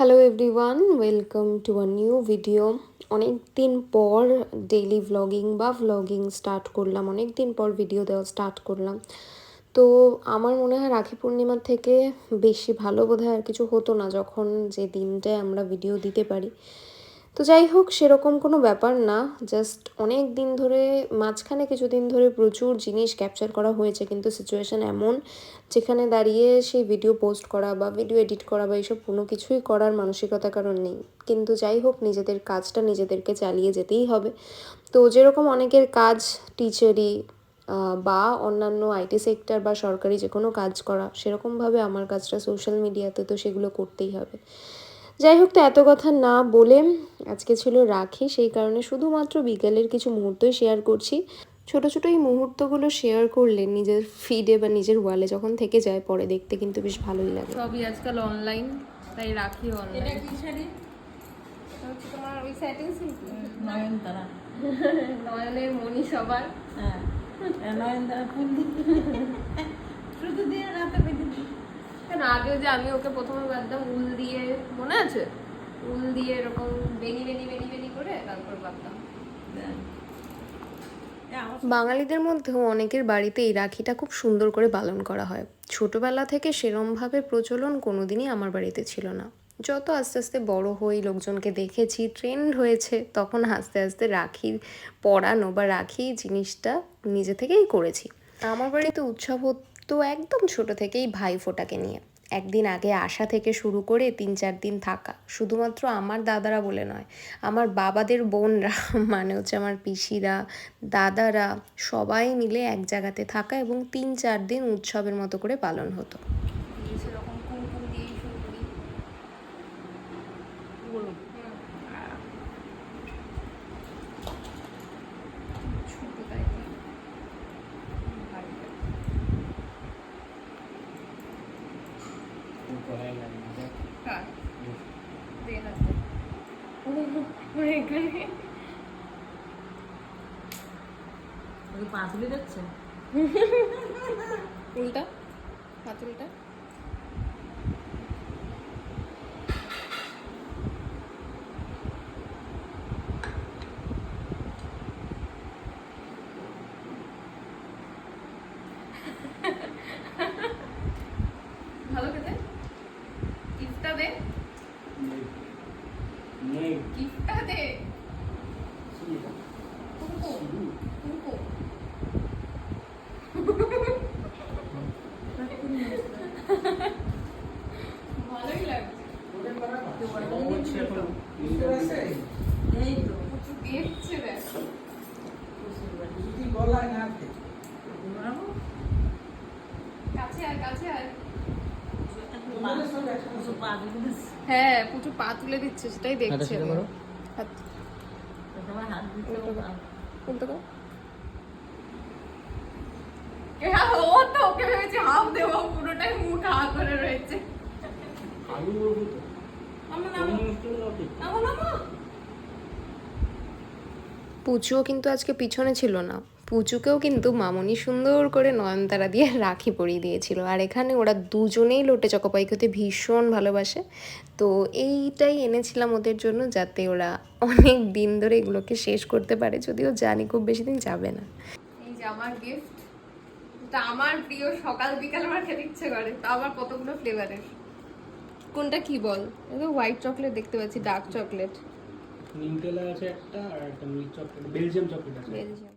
Hello everyone welcome to a new video অনেক দিন পর ডেইলি ভ্লগিং বা ভ্লগিং স্টার্ট করলাম। অনেক দিন পর ভিডিও দেওয়া স্টার্ট করলাম। তো আমার মনে হয় রাখি পূর্ণিমার থেকে বেশি ভালো বোধহয় আর কিছু হতো না যখন যে দিনটায় আমরা ভিডিও দিতে পারি। তো যাই হোক, সেরকম কোনো ব্যাপার না। জাস্ট অনেক দিন ধরে, মাঝখানে কিছুদিন ধরে প্রচুর জিনিস ক্যাপচার করা হয়েছে, কিন্তু সিচুয়েশান এমন যেখানে দাঁড়িয়ে সেই ভিডিও পোস্ট করা বা ভিডিও এডিট করা বা এইসব কোনো কিছুই করার মানসিকতা কারণ নেই। কিন্তু যাই হোক, নিজেদের কাজটা নিজেদেরকে চালিয়ে যেতেই হবে। তো যেরকম অনেকের কাজ টিচারি বা অন্যান্য আইটি সেক্টর বা সরকারি যে কোনো কাজ করা, সেরকমভাবে আমার কাজটা সোশ্যাল মিডিয়াতে তো সেগুলো করতেই হবে। যাই হোক তো এত কথা না বলে আজকে ছিল রাখি। সেই কারণে শুধুমাত্র বিকেলের কিছু মুহূর্তই শেয়ার করছি। ছোট ছোট এই মুহূর্তগুলো শেয়ার করলে নিজের ফিডে বা নিজের ওয়ালে যখন থেকে যায় পরে দেখতে কিন্তু বেশ ভালোই লাগে। সবই আজকাল অনলাইন তাই রাখি এটা কি শাড়ি? তোমার ওই স্যাটিন সিল্ক নয়নতারা। নয়নের মনি সবার। হ্যাঁ নয়নতারা ফুল শুধু দিয়ে রাতে বেঁধে দিই কেন আগে যে আমি ওকে প্রথমে বাঁধতাম উল দিয়ে মনে আছে? উল দিয়ে এরকম বেনি বেনি বেনি বেনি করে তারপর বাঁধতাম বাঙালিদের মধ্যেও অনেকের বাড়িতে এই রাখিটা খুব সুন্দর করে পালন করা হয়। ছোটবেলা থেকে সেরমভাবে প্রচলন কোনোদিনই আমার বাড়িতে ছিল না। যত আস্তে আস্তে বড় হই লোকজনকে দেখেছি ট্রেন্ড হয়েছে তখন আস্তে আস্তে রাখি পড়ানো বা রাখি জিনিসটা নিজে থেকেই করেছি। আমার বাড়িতে উৎসব হতো একদম ছোট থেকেই ভাই ফোটাকে নিয়ে। একদিন আগে আসা থেকে শুরু করে তিন চার দিন থাকা। শুধুমাত্র আমার দাদারা বলে নয়, আমার বাবাদের বোনরা মানে হচ্ছে আমার পিসিরা, দাদারা, সবাই মিলে এক জায়গাতে থাকা এবং তিন চার দিন উৎসবের মতো করে পালন হতো। দিয়েই শুরু করি ছোট তাই তো। ভালো লাগে। কার? দে না এখানে। পাঁচলি দেখছে উল্টা হাত উল্টা ভালো খেতে গিফটটা দে। গিফটটা দে। কুমকুম কুমকুম ভালোই লাগছে। এই তো প্রচুর দেখছে দেখ কাছে আয় কাছে দিচ্ছে হ্যাঁ প্রচুর পা তুলে দিচ্ছে সেটাই দেখছে ও তো ওকে ভেবেছে হাফ দেবো পুরোটাই মুখ হা করে রয়েছে। পুচুও কিন্তু আজকে পিছনে ছিল না। পুচুকেও কিন্তু মামনি সুন্দর করে নয়নতারা দিয়ে রাখি পরিয়ে দিয়েছিল। আর এখানে ওরা দুজনেই লোটে চকোপাই খেতে ভীষণ ভালোবাসে। তো এইটাই এনেছিলাম ওদের জন্য যাতে ওরা অনেক দিন ধরে এগুলোকে শেষ করতে পারে যদিও জানি খুব বেশি দিন যাবে না। এই যে আমার গিফট এটা আমার প্রিয় সকাল বিকাল আমার খেতে ইচ্ছে করে তা আবার কতগুলো ফ্লেভারের কোনটা কি বল? এটা হোয়াইট চকলেট দেখতে পাচ্ছি ডার্ক চকলেট নিমকেলা আছে একটা আর একটা মিল্ক চকলেট বেলজিয়াম চকলেট আছে। বেলজিয়াম